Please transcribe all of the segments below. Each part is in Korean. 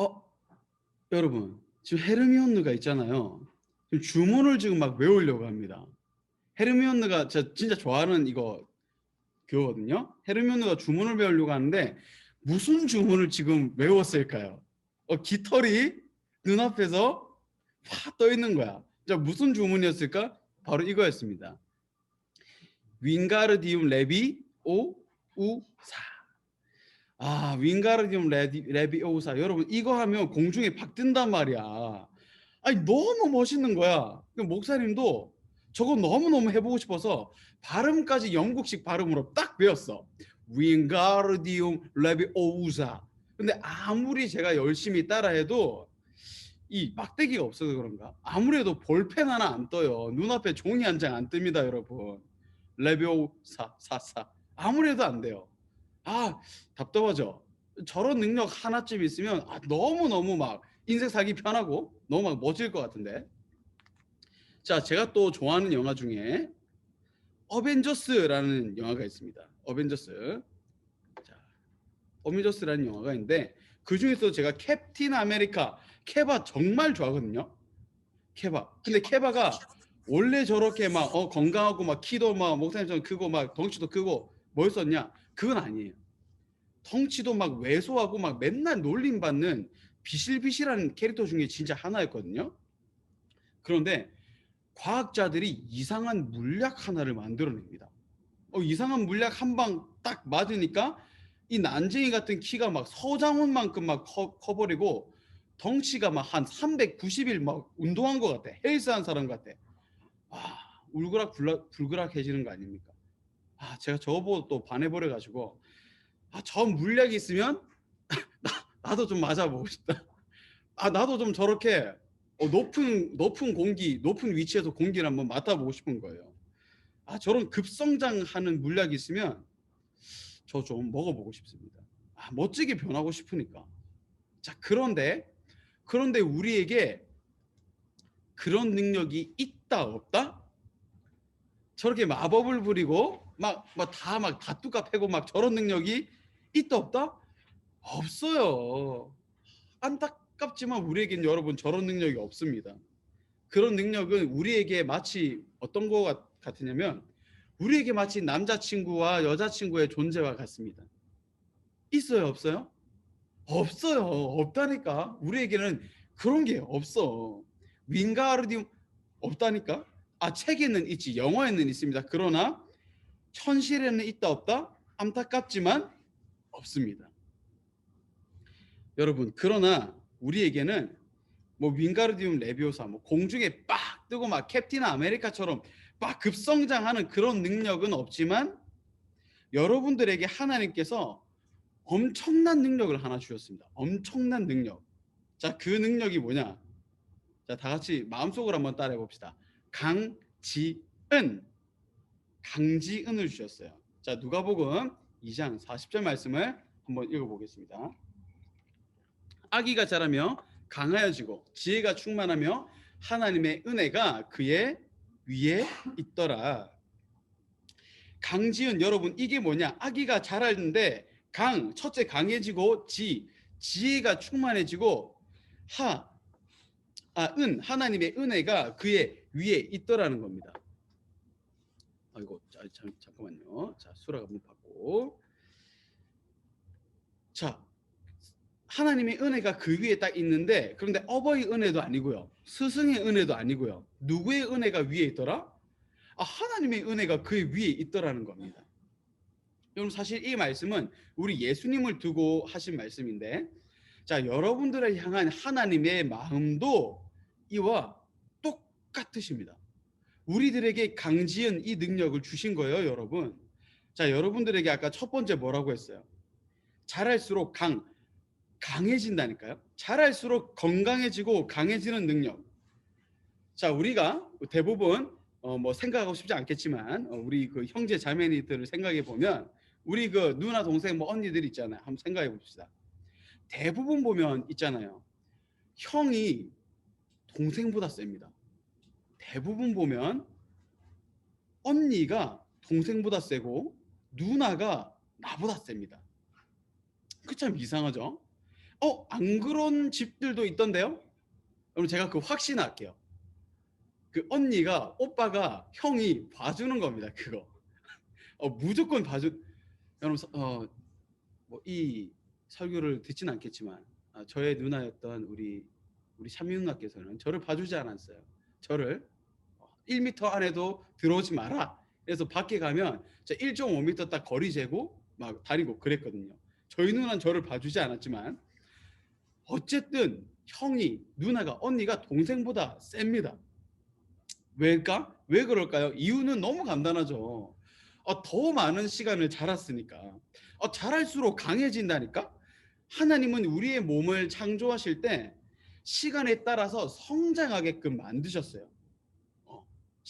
어, 여러분 지금 헤르미온느가 있잖아요. 지금 주문을 지금 막 외우려고 합니다. 헤르미온느가 진짜 좋아하는 이거 그거거든요. 헤르미온느가 주문을 외우려고 하는데 무슨 주문을 지금 외웠을까요? 어, 깃털이 눈앞에서 확 떠 있는 거야. 자, 무슨 주문이었을까? 바로 이거였습니다. 윙가르디움 레비 오 우사. 아, 윙가르디움 레디, 레비 오우사. 여러분 이거 하면 공중에 팍 뜬단 말이야. 아니 너무 멋있는 거야. 그 목사님도 저거 너무너무 해보고 싶어서 발음까지 영국식 발음으로 딱 배웠어. 윙가르디움 레비 오우사. 근데 아무리 제가 열심히 따라해도 이 막대기가 없어서 그런가? 아무래도 볼펜 하나 안 떠요. 눈앞에 종이 한 장 안 뜹니다, 여러분. 레비오사 사사 아무래도 안 돼요. 아 답답하죠. 저런 능력 하나쯤 있으면 아, 너무 너무 막 인생 살기 편하고 너무 막 멋질 것 같은데. 자 제가 또 좋아하는 영화 중에 어벤져스라는 영화가 있습니다. 어벤져스. 자 어벤져스라는 영화가 있는데 그 중에서 제가 캡틴 아메리카 케바 정말 좋아하거든요. 케바. 근데 케바가 원래 저렇게 막 어, 건강하고 막 키도 막 목사님처럼 크고 막 덩치도 크고 뭐였었냐? 그건 아니에요. 덩치도 막 왜소하고 막 맨날 놀림 받는 비실비실한 캐릭터 중에 진짜 하나였거든요. 그런데 과학자들이 이상한 물약 하나를 만들어냅니다. 어, 이상한 물약 한 방 딱 맞으니까 이 난쟁이 같은 키가 막 서장훈만큼 막 커, 커버리고 덩치가 막 한 390일 막 운동한 것 같아. 헬스한 사람 같아. 아, 울그락 불그락해지는 거 아닙니까? 아, 제가 저거 보고 또 반해버려 가지고 아, 저 물약이 있으면 나, 나도 좀 맞아보고 싶다. 아, 나도 좀 저렇게 어, 높은 높은 공기, 높은 위치에서 공기를 한번 맡아보고 싶은 거예요. 아, 저런 급성장하는 물약이 있으면 저 좀 먹어보고 싶습니다. 아, 멋지게 변하고 싶으니까. 자, 그런데 그런데 우리에게 그런 능력이 있다 없다? 저렇게 마법을 부리고 막막다막 다뚜까 패고 막 저런 능력이 있다 없다? 없어요. 안타깝지만 우리에겐 여러분 저런 능력이 없습니다. 그런 능력은 우리에게 마치 어떤 거 같- 같으냐면 우리에게 마치 남자친구와 여자친구의 존재와 같습니다. 있어요, 없어요? 없어요. 없다니까. 우리에게는 그런 게 없어. 윙가르디움 없다니까. 아 책에는 있지, 영어에는 있습니다. 그러나 현실에는 있다 없다? 안타깝지만 없습니다. 여러분, 그러나 우리에게는 뭐 윙가르디움 레비오사, 뭐 공중에 빡 뜨고 막 캡틴 아메리카처럼 막 급성장하는 그런 능력은 없지만 여러분들에게 하나님께서 엄청난 능력을 하나 주셨습니다. 엄청난 능력. 자, 그 능력이 뭐냐? 자, 다 같이 마음속으로 한번 따라해 봅시다. 강지은. 강지은을 주셨어요. 자, 누가복음 2장 40절 말씀을 한번 읽어 보겠습니다. 아기가 자라며 강하여지고 지혜가 충만하며 하나님의 은혜가 그의 위에 있더라. 강지은 여러분 이게 뭐냐? 아기가 자라는데 강 첫째 강해지고 지 지혜가 충만해지고 하 아, 은 하나님의 은혜가 그의 위에 있더라는 겁니다. 아이고 자, 잠, 잠깐만요. 자 수락 한번 받고 자 하나님의 은혜가 그 위에 딱 있는데 그런데 어버이 은혜도 아니고요 스승의 은혜도 아니고요 누구의 은혜가 위에 있더라? 아 하나님의 은혜가 그 위에 있더라는 겁니다. 여러분 사실 이 말씀은 우리 예수님을 두고 하신 말씀인데 자 여러분들을 향한 하나님의 마음도 이와 똑같으십니다. 우리들에게 강지은 이 능력을 주신 거예요, 여러분. 자 여러분들에게 아까 첫 번째 뭐라고 했어요? 잘할수록 강 강해진다니까요. 잘할수록 건강해지고 강해지는 능력. 자 우리가 대부분 어, 뭐 생각하고 싶지 않겠지만 어, 우리 그 형제 자매니들을 생각해 보면 우리 그 누나 동생 뭐 언니들 있잖아요. 한번 생각해 봅시다. 대부분 보면 있잖아요. 형이 동생보다 셉니다. 대부분 보면 언니가 동생보다 세고 누나가 나보다 셉니다. 그 참 이상하죠? 어, 안 그런 집들도 있던데요? 그럼 제가 그 확신할게요. 그 언니가 오빠가 형이 봐주는 겁니다. 그거. 어, 무조건 봐주. 여러분 어 뭐 이 설교를 듣진 않겠지만 아, 저의 누나였던 우리 우리 참미누나께서는 저를 봐주지 않았어요. 저를 1m 안에도 들어오지 마라. 그래서 밖에 가면 1.5m 딱 거리 재고 막 다니고 그랬거든요. 저희 누나는 저를 봐주지 않았지만 어쨌든 형이 누나가 언니가 동생보다 셉니다. 왜일까? 왜 그럴까요? 이유는 너무 간단하죠. 어, 더 많은 시간을 자랐으니까. 어, 자랄수록 강해진다니까? 하나님은 우리의 몸을 창조하실 때 시간에 따라서 성장하게끔 만드셨어요.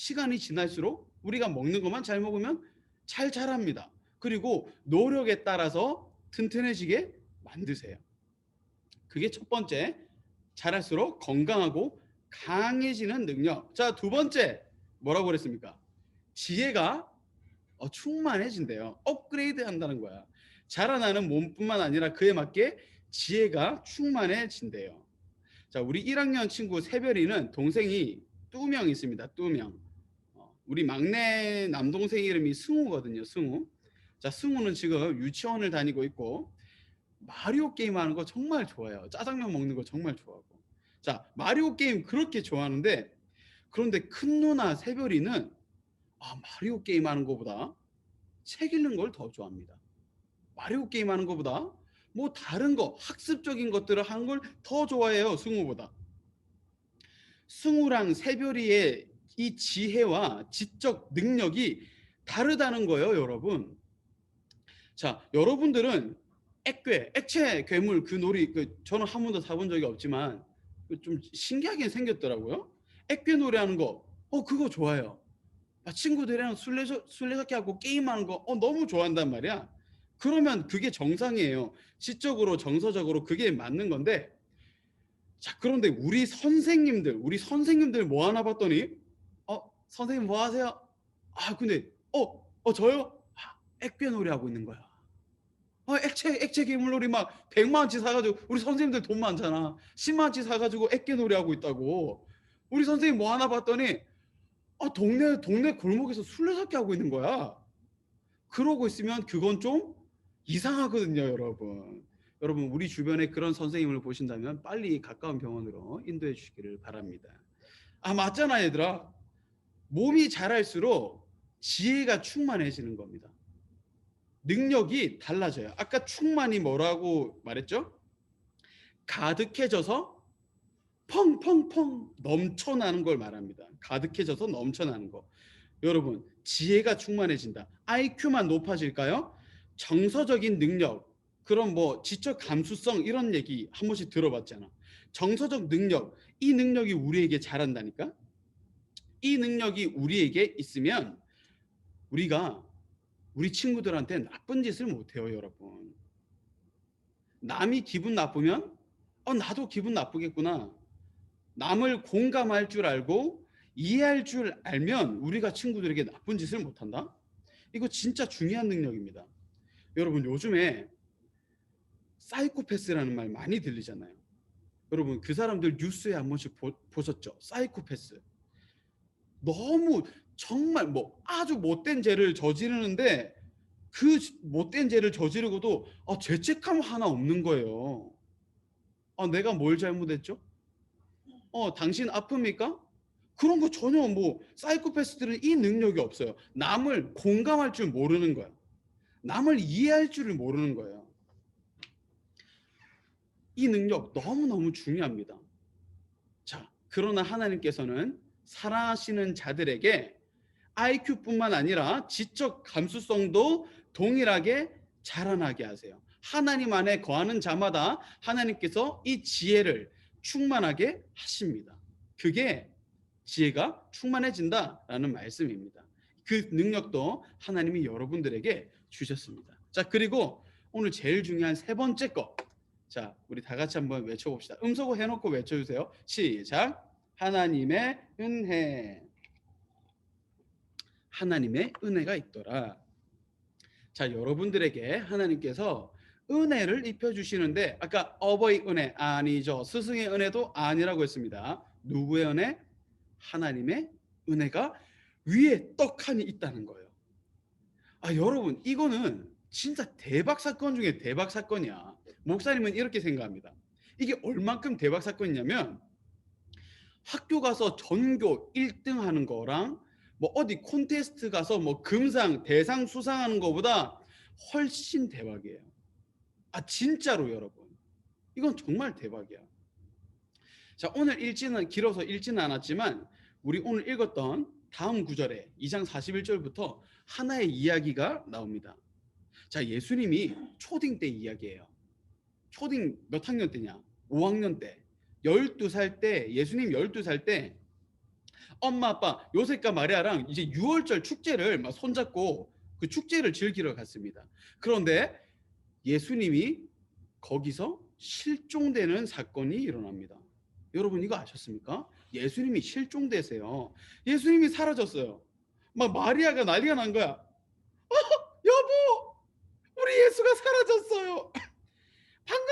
어, 시간이 지날수록 우리가 먹는 것만 잘 먹으면 잘 자랍니다. 그리고 노력에 따라서 튼튼해지게 만드세요. 그게 첫 번째. 자랄수록 건강하고 강해지는 능력. 자, 두 번째. 뭐라고 그랬습니까? 지혜가 어, 충만해진대요. 업그레이드 한다는 거야. 자라나는 몸뿐만 아니라 그에 맞게 지혜가 충만해진대요. 자, 우리 1학년 친구 세별이는 동생이 뚜명 있습니다. 뚜명. 어, 우리 막내 남동생 이름이 승우거든요. 승우. 자, 승우는 지금 유치원을 다니고 있고 마리오 게임 하는 거 정말 좋아해요. 짜장면 먹는 거 정말 좋아하고. 자, 마리오 게임 그렇게 좋아하는데 그런데 큰 누나 세별이는 아, 마리오 게임 하는 것보다 책 읽는 걸 더 좋아합니다. 마리오 게임 하는 것보다 뭐 다른 거 학습적인 것들을 하는 걸 더 좋아해요. 승우보다. 승우랑 세별이의 이 지혜와 지적 능력이 다르다는 거예요, 여러분. 자, 여러분들은 액괴, 액체 괴물 그 놀이 그 저는 한 번도 사본 적이 없지만 그좀 신기하게 생겼더라고요. 액괴 놀이 하는 거, 어 그거 좋아요. 아, 친구들이랑 술래잡, 술래잡기 하고 게임하는 거, 어 너무 좋아한단 말이야. 그러면 그게 정상이에요. 지적으로 정서적으로 그게 맞는 건데, 자 그런데 우리 선생님들, 우리 선생님들 뭐 하나 봤더니, 어 선생님 뭐 하세요? 아 근데 어, 어 저요? 아, 액괴 놀이 하고 있는 거야. 아, 액체 액체 괴물놀이 막 100만 원치 사가지고 우리 선생님들 돈 많잖아. 10만 원치 사가지고 액괴 놀이 하고 있다고. 우리 선생님 뭐 하나 봤더니 아 동네 동네 골목에서 술래잡기 하고 있는 거야. 그러고 있으면 그건 좀 이상하거든요, 여러분. 여러분 우리 주변에 그런 선생님을 보신다면 빨리 가까운 병원으로 인도해 주시기를 바랍니다. 아 맞잖아, 얘들아. 몸이 자랄수록 지혜가 충만해지는 겁니다. 능력이 달라져요. 아까 충만이 뭐라고 말했죠? 가득해져서 펑펑펑 넘쳐나는 걸 말합니다. 가득해져서 넘쳐나는 거. 여러분, 지혜가 충만해진다. IQ만 높아질까요? 정서적인 능력, 그럼 뭐 지적 감수성 이런 얘기 한 번씩 들어봤잖아. 정서적 능력, 이 능력이 우리에게 잘한다니까? 이 능력이 우리에게 있으면 우리가 우리 친구들한테 나쁜 짓을 못해요, 여러분. 남이 기분 나쁘면, 어, 나도 기분 나쁘겠구나. 남을 공감할 줄 알고 이해할 줄 알면 우리가 친구들에게 나쁜 짓을 못한다? 이거 진짜 중요한 능력입니다. 여러분, 요즘에 사이코패스라는 말 많이 들리잖아요. 여러분, 그 사람들 뉴스에 한 번씩 보, 보셨죠? 사이코패스. 너무 정말 뭐 아주 못된 죄를 저지르는데 그 못된 죄를 저지르고도 아, 죄책감 하나 없는 거예요. 아, 내가 뭘 잘못했죠? 어, 당신 아픕니까? 그런 거 전혀 뭐 사이코패스들은 이 능력이 없어요. 남을 공감할 줄 모르는 거야. 남을 이해할 줄을 모르는 거예요. 이 능력 너무너무 중요합니다. 자, 그러나 하나님께서는 사랑하시는 자들에게 IQ뿐만 아니라 지적 감수성도 동일하게 자라나게 하세요. 하나님 안에 거하는 자마다 하나님께서 이 지혜를 충만하게 하십니다. 그게 지혜가 충만해진다라는 말씀입니다. 그 능력도 하나님이 여러분들에게 주셨습니다. 자, 그리고 오늘 제일 중요한 세 번째 거. 자, 우리 다 같이 한번 외쳐봅시다. 음소거 해놓고 외쳐주세요. 시작. 하나님의 은혜. 하나님의 은혜가 있더라. 자, 여러분들에게 하나님께서 은혜를 입혀 주시는데 아까 어버이 은혜 아니죠. 스승의 은혜도 아니라고 했습니다. 누구의 은혜? 하나님의 은혜가 위에 떡하니 있다는 거예요. 아, 여러분, 이거는 진짜 대박 사건 중에 대박 사건이야. 목사님은 이렇게 생각합니다. 이게 얼만큼 대박 사건이냐면 학교 가서 전교 1등 하는 거랑 뭐 어디 콘테스트 가서 뭐 금상, 대상 수상하는 거보다 훨씬 대박이에요. 아, 진짜로 여러분. 이건 정말 대박이야. 자, 오늘 읽지는 길어서 읽지는 않았지만 우리 오늘 읽었던 다음 구절에 2장 41절부터 하나의 이야기가 나옵니다. 자, 예수님이 초딩 때 이야기예요. 초딩 몇 학년 때냐? 5학년 때. 12살 때 예수님 12살 때 엄마 아빠 요셉과 마리아랑 이제 6월절 축제를 막 손잡고 그 축제를 즐기러 갔습니다. 그런데 예수님이 거기서 실종되는 사건이 일어납니다. 여러분 이거 아셨습니까? 예수님이 실종되세요. 예수님이 사라졌어요. 막 마리아가 난리가 난 거야. 어, 여보, 우리 예수가 사라졌어요.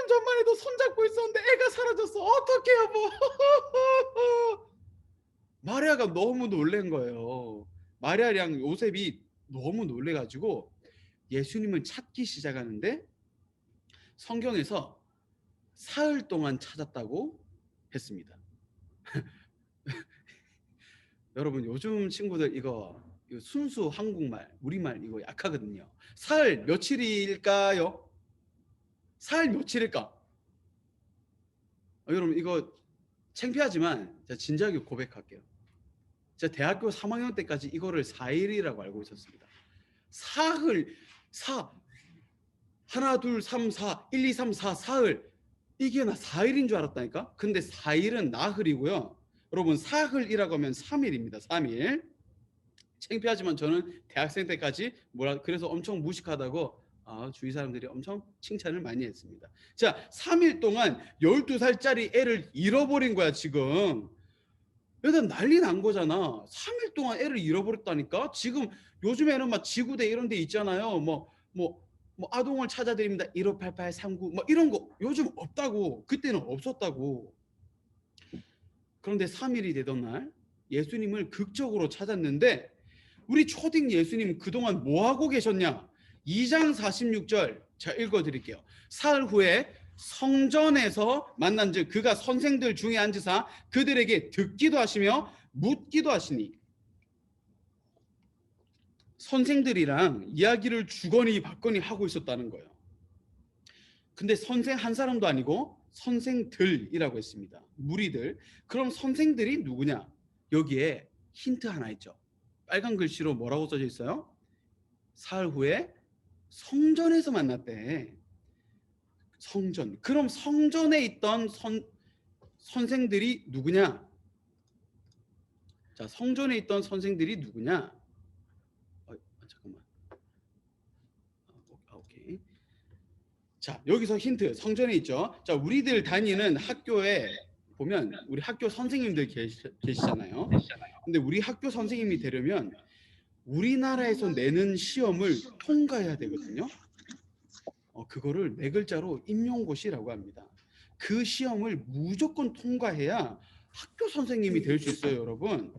전만 해도 손잡고 있었는데 애가 사라졌어. 어떻게 여보? 마리아가 너무 놀란 거예요. 마리아랑 요셉이 너무 놀래가지고 예수님을 찾기 시작하는데 성경에서 사흘 동안 찾았다고 했습니다. 여러분 요즘 친구들 이거 순수 한국말, 우리말 이거 약하거든요. 사흘 며칠일까요? 사흘 며칠일까? 어, 여러분 이거 창피하지만 제가 진지하게 고백할게요. 제가 대학교 3학년 때까지 이거를 4일이라고 알고 있었습니다. 사흘, 사 하나 둘 삼 사 일 이 삼 사 사흘 이게 나 4일인 줄 알았다니까? 근데 4일은 나흘이고요. 여러분 사흘이라고 하면 3일입니다. 3일. 창피하지만 저는 대학생 때까지 뭐라 그래서 엄청 무식하다고 아, 주위 사람들이 엄청 칭찬을 많이 했습니다. 자, 3일 동안 12살짜리 애를 잃어버린 거야, 지금. 여기다 난리 난 거잖아. 3일 동안 애를 잃어버렸다니까? 지금 요즘에는 막 지구대 이런 데 있잖아요. 뭐, 뭐, 뭐 아동을 찾아드립니다. 158839, 뭐 이런 거 요즘 없다고. 그때는 없었다고. 그런데 3일이 되던 날 예수님을 극적으로 찾았는데 우리 초딩 예수님 그동안 뭐 하고 계셨냐? 2장 46절 자 읽어 드릴게요. 사흘 후에 성전에서 만난 즉 그가 선생들 중에 앉으사 그들에게 듣기도 하시며 묻기도 하시니 선생들이랑 이야기를 주거니 받거니 하고 있었다는 거예요. 근데 선생 한 사람도 아니고 선생들이라고 했습니다. 무리들. 그럼 선생들이 누구냐? 여기에 힌트 하나 있죠. 빨간 글씨로 뭐라고 써져 있어요? 사흘 후에 성전에서 만났대. 성전. 그럼 성전에 있던 선 선생들이 누구냐? 자, 성전에 있던 선생들이 누구냐? 어, 잠깐만. 아. 자, 여기서 힌트. 성전에 있죠. 자, 우리들 다니는 학교에 보면 우리 학교 선생님들 계시, 계시잖아요. 근데 우리 학교 선생님이 되려면 우리나라에서 내는 시험을 통과해야 되거든요. 어, 그거를 네 글자로 임용고시라고 합니다. 그 시험을 무조건 통과해야 학교 선생님이 될 수 있어요, 여러분.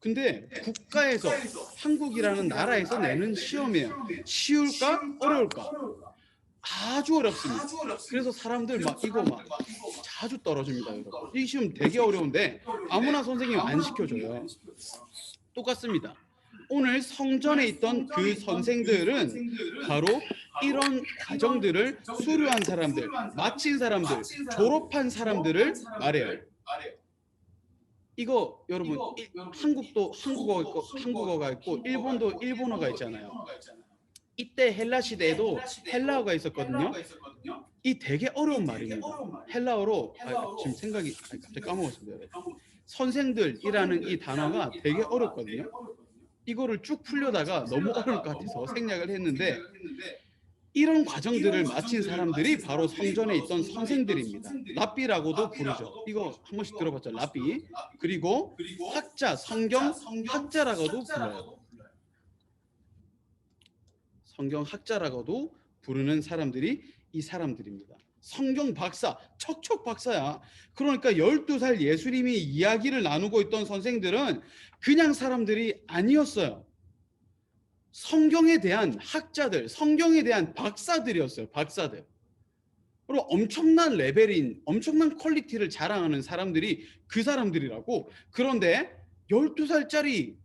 근데 국가에서 한국이라는 나라에서 내는 시험이에요. 쉬울까? 어려울까? 아주 어렵습니다. 그래서 사람들 막 이거 막 자주 떨어집니다, 여러분. 이 시험 되게 어려운데 아무나 선생님 안 시켜줘요. 똑같습니다. 오늘 성전에 있던 그 선생들은 바로 이런 과정들을 수료한 사람들, 마친 사람들, 졸업한 사람들을 말해요. 이거 여러분 이- 한국도 한국어가 있고 한국어가 있고 일본도 일본어가 있잖아요. 이때 헬라 시대에도 헬라어가 있었거든요. 이 되게 어려운 말입니다. 헬라어로 아, 지금 생각이 아, 갑자기 까먹었습니다. 선생들이라는 이 단어가 되게 어렵거든요. 이거를 쭉 풀려다가 너무 어려울 것 같아서 생략을 했는데 이런 과정들을 마친 사람들이 바로 성전에 있던 선생들입니다. 랍비라고도 부르죠. 이거 한 번씩 들어봤죠. 랍비. 그리고 학자, 성경 학자라고도 불러요. 성경 학자라고도 부르는 사람들이 이 사람들입니다. 성경 박사, 척척 박사야. 그러니까 12살 예수님이 이야기를 나누고 있던 선생들은 그냥 사람들이 아니었어요. 성경에 대한 학자들, 성경에 대한 박사들이었어요. 박사들. 그리고 엄청난 레벨인, 엄청난 퀄리티를 자랑하는 사람들이 그 사람들이라고. 그런데 12살짜리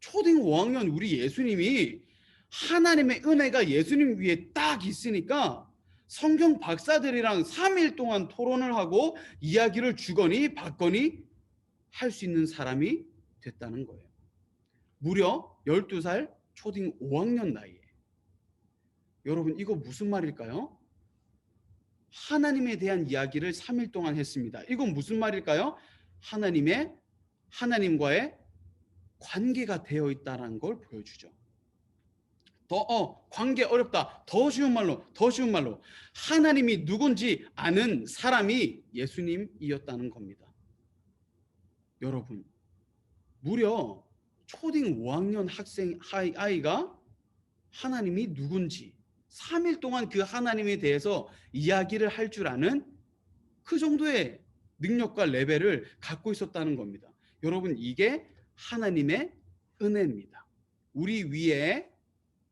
초등 5학년 우리 예수님이 하나님의 은혜가 예수님 위에 딱 있으니까 성경 박사들이랑 3일 동안 토론을 하고 이야기를 주거니 받거니 할 수 있는 사람이 됐다는 거예요. 무려 12살 초등 5학년 나이에. 여러분 이거 무슨 말일까요? 하나님에 대한 이야기를 3일 동안 했습니다. 이건 무슨 말일까요? 하나님의 하나님과의 관계가 되어 있다는 걸 보여주죠. 더 어, 관계 어렵다. 더 쉬운 말로, 더 쉬운 말로 하나님이 누군지 아는 사람이 예수님이었다는 겁니다. 여러분, 무려 초등 5학년 학생 아이- 아이가 하나님이 누군지 3일 동안 그 하나님에 대해서 이야기를 할 줄 아는 그 정도의 능력과 레벨을 갖고 있었다는 겁니다. 여러분, 이게 하나님의 은혜입니다. 우리 위에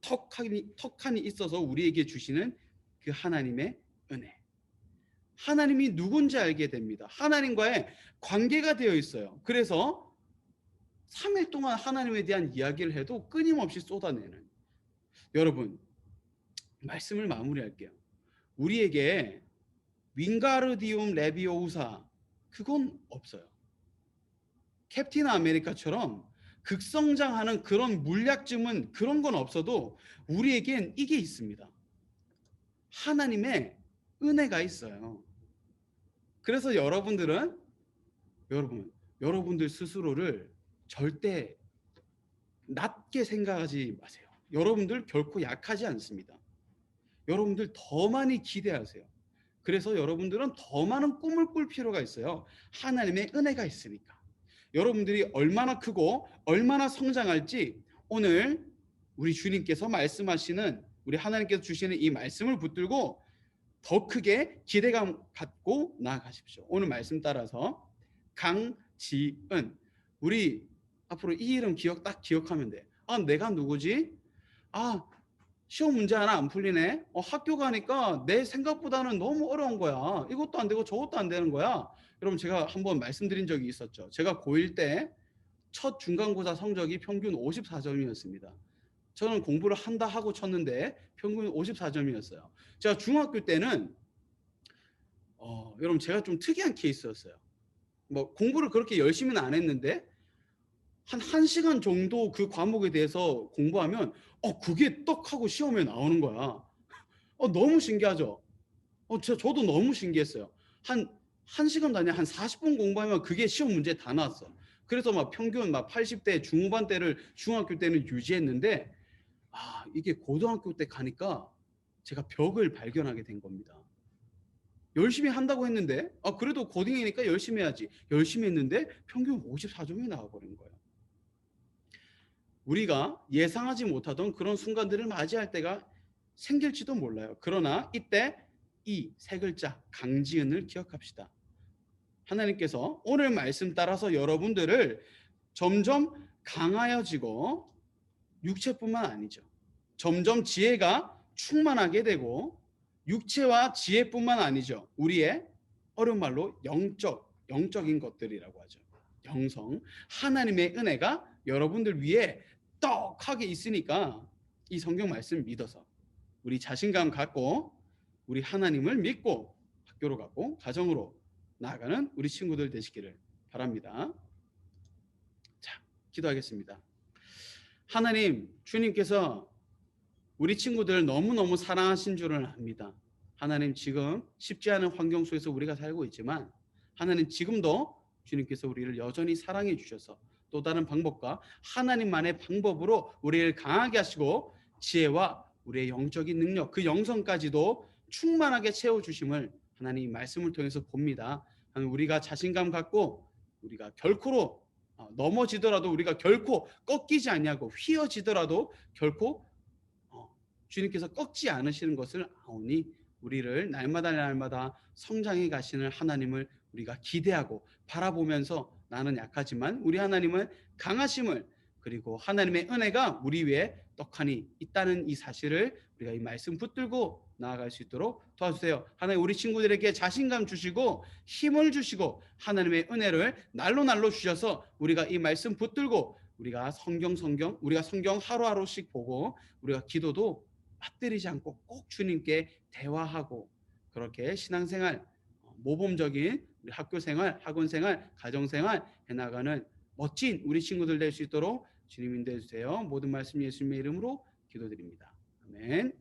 턱하니, 턱하니 있어서 우리에게 주시는 그 하나님의 은혜. 하나님이 누군지 알게 됩니다. 하나님과의 관계가 되어 있어요. 그래서 3일 동안 하나님에 대한 이야기를 해도 끊임없이 쏟아내는 여러분 말씀을 마무리할게요. 우리에게 윙가르디움 레비오우사 그건 없어요. 캡틴 아메리카처럼 극성장하는 그런 물약쯤은 그런 건 없어도 우리에겐 이게 있습니다. 하나님의 은혜가 있어요. 그래서 여러분들은 여러분 여러분들 스스로를 절대 낮게 생각하지 마세요. 여러분들 결코 약하지 않습니다. 여러분들 더 많이 기대하세요. 그래서 여러분들은 더 많은 꿈을 꿀 필요가 있어요. 하나님의 은혜가 있으니까. 여러분들이 얼마나 크고 얼마나 성장할지 오늘 우리 주님께서 말씀하시는 우리 하나님께서 주시는 이 말씀을 붙들고 더 크게 기대감 갖고 나아가십시오. 오늘 말씀 따라서 강지은 우리 앞으로 이 이름 기억 딱 기억하면 돼. 아 내가 누구지? 아 시험 문제 하나 안 풀리네. 어, 학교 가니까 내 생각보다는 너무 어려운 거야. 이것도 안 되고 저것도 안 되는 거야. 여러분 제가 한번 말씀드린 적이 있었죠. 제가 고1 때 첫 중간고사 성적이 평균 54점이었습니다. 저는 공부를 한다 하고 쳤는데 평균 54점이었어요. 제가 중학교 때는 어, 여러분 제가 좀 특이한 케이스였어요. 뭐 공부를 그렇게 열심히는 안 했는데 한 1시간 정도 그 과목에 대해서 공부하면 어 그게 떡 하고 시험에 나오는 거야. 어 너무 신기하죠. 어 저, 저도 너무 신기했어요. 한 1시간도 아니야. 한 40분 공부하면 그게 시험 문제 다 나왔어. 그래서 막 평균 막 80대 중후반 때를 중학교 때는 유지했는데 아, 이게 고등학교 때 가니까 제가 벽을 발견하게 된 겁니다. 열심히 한다고 했는데 아 그래도 고딩이니까 열심히 해야지. 열심히 했는데 평균 54점이 나와 버린 거예요. 우리가 예상하지 못하던 그런 순간들을 맞이할 때가 생길지도 몰라요. 그러나 이때 이 세 글자 강지은을 기억합시다. 하나님께서 오늘 말씀 따라서 여러분들을 점점 강하여지고 육체뿐만 아니죠. 점점 지혜가 충만하게 되고 육체와 지혜뿐만 아니죠. 우리의 어려운 말로 영적, 영적인 것들이라고 하죠. 영성, 하나님의 은혜가 여러분들 위에 떡하게 있으니까 이 성경 말씀 믿어서 우리 자신감 갖고 우리 하나님을 믿고 학교로 가고 가정으로 나아가는 우리 친구들 되시기를 바랍니다. 자, 기도하겠습니다. 하나님, 주님께서 우리 친구들 너무너무 사랑하신 줄을 압니다. 하나님 지금 쉽지 않은 환경 속에서 우리가 살고 있지만 하나님 지금도 주님께서 우리를 여전히 사랑해 주셔서 또 다른 방법과 하나님만의 방법으로 우리를 강하게 하시고 지혜와 우리의 영적인 능력 그 영성까지도 충만하게 채워 주심을 하나님 말씀을 통해서 봅니다. 우리가 자신감 갖고 우리가 결코로 어, 넘어지더라도 우리가 결코 꺾이지 않냐고 휘어지더라도 결코 어, 주님께서 꺾지 않으시는 것을 아오니 우리를 날마다 날마다 성장해 가시는 하나님을 우리가 기대하고 바라보면서 나는 약하지만 우리 하나님은 강하심을 그리고 하나님의 은혜가 우리 위에 떡하니 있다는 이 사실을 우리가 이 말씀 붙들고 나아갈 수 있도록 도와주세요. 하나님 우리 친구들에게 자신감 주시고 힘을 주시고 하나님의 은혜를 날로 날로 주셔서 우리가 이 말씀 붙들고 우리가 성경 성경 우리가 성경 하루하루씩 보고 우리가 기도도 빠뜨리지 않고 꼭 주님께 대화하고 그렇게 신앙생활 어, 모범적인 우리 학교 생활, 학원 생활, 가정 생활 해나가는 멋진 우리 친구들 될 수 있도록 주님 인도해 주세요. 모든 말씀 예수님의 이름으로 기도드립니다. 아멘.